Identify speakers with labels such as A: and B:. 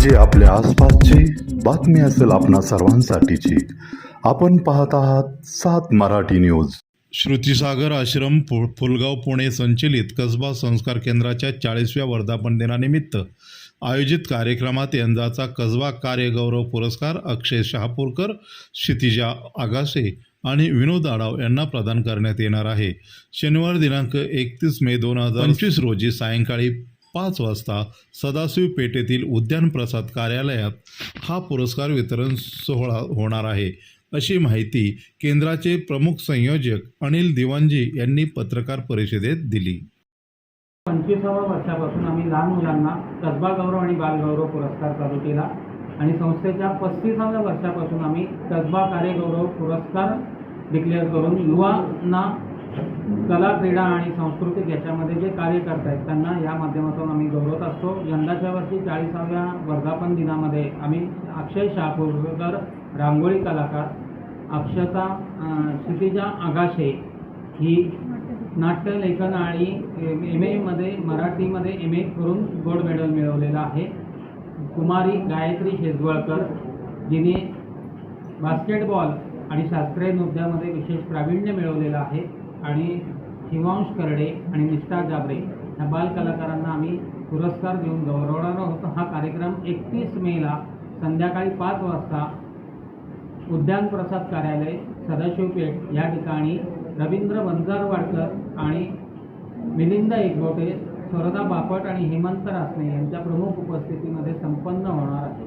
A: जे आपल्या आसपासची बातमी असेल आपणा सर्वांसाठीची. आपण पाहत आहात सात मराठी न्यूज.
B: श्रुतीसागर आश्रम फु फुलगाव पुणे संचलित कसबा संस्कार केंद्राच्या चाळीसव्या वर्धापन दिनानिमित्त आयोजित कार्यक्रमात यंदाचा कसबा कार्यगौरव पुरस्कार अक्षय शहापूरकर क्षितिजा आगाशे आणि विनोद आडाव यांना प्रदान करण्यात येणार आहे. शनिवार दिनांक एकतीस मे दोन हजार पंचवीस रोजी सायंकाळी पाच वाजता सदाशिव पेठेतील उद्यान प्रसाद कार्यालयात हा पुरस्कार वितरण सोहळा होणार आहे. अशी माहिती केंद्राचे प्रमुख संयोजक अनिल दिवानजी यांनी पत्रकार परिषदेत दिली.
C: पंचवीसाव्या वर्षापासून आम्ही लहान मुलांना कसबा गौरव आणि बालगौरव पुरस्कार चालू केला आणि संस्थेच्या पस्तीसाव्या वर्षापासून आम्ही कसबा कार्यगौरव पुरस्कार डिक्लेअर करून युवांना कला क्रीडा आणि सांस्कृतिक याच्यामध्ये जे कार्य करत आहेत त्यांना या माध्यमातून आम्ही गौरवत असतो. यंदाच्या वर्षी चाळीसाव्या वर्धापन दिनामध्ये आम्ही अक्षय शापूरकर रांगोळी कलाकार अक्षता क्षितिजा आगाशे ही नाट्यलेखन आणि एम एमध्ये मराठीमध्ये एम ए करून गोल्ड मेडल मिळवलेलं आहे. कुमारी गायत्री शेजवळकर जिने बास्केटबॉल आणि शास्त्रीय नृत्यामध्ये विशेष प्रावीण्य मिळवलेलं आहे. आणि हिमांश करडे आणि निष्ठा जाबरे ह्या बालकलाकारांना आम्ही पुरस्कार देऊन गौरवणार आहोत हा कार्यक्रम एकतीस मेला संध्याकाळी पाच वाजता उद्यान प्रसाद कार्यालय सदाशिवपेठ या ठिकाणी रवींद्र वंजारवाडकर आणि मिलिंद एकबोटे स्वरदा बापट आणि हेमंत रासने यांच्या प्रमुख उपस्थितीमध्ये संपन्न होणार आहे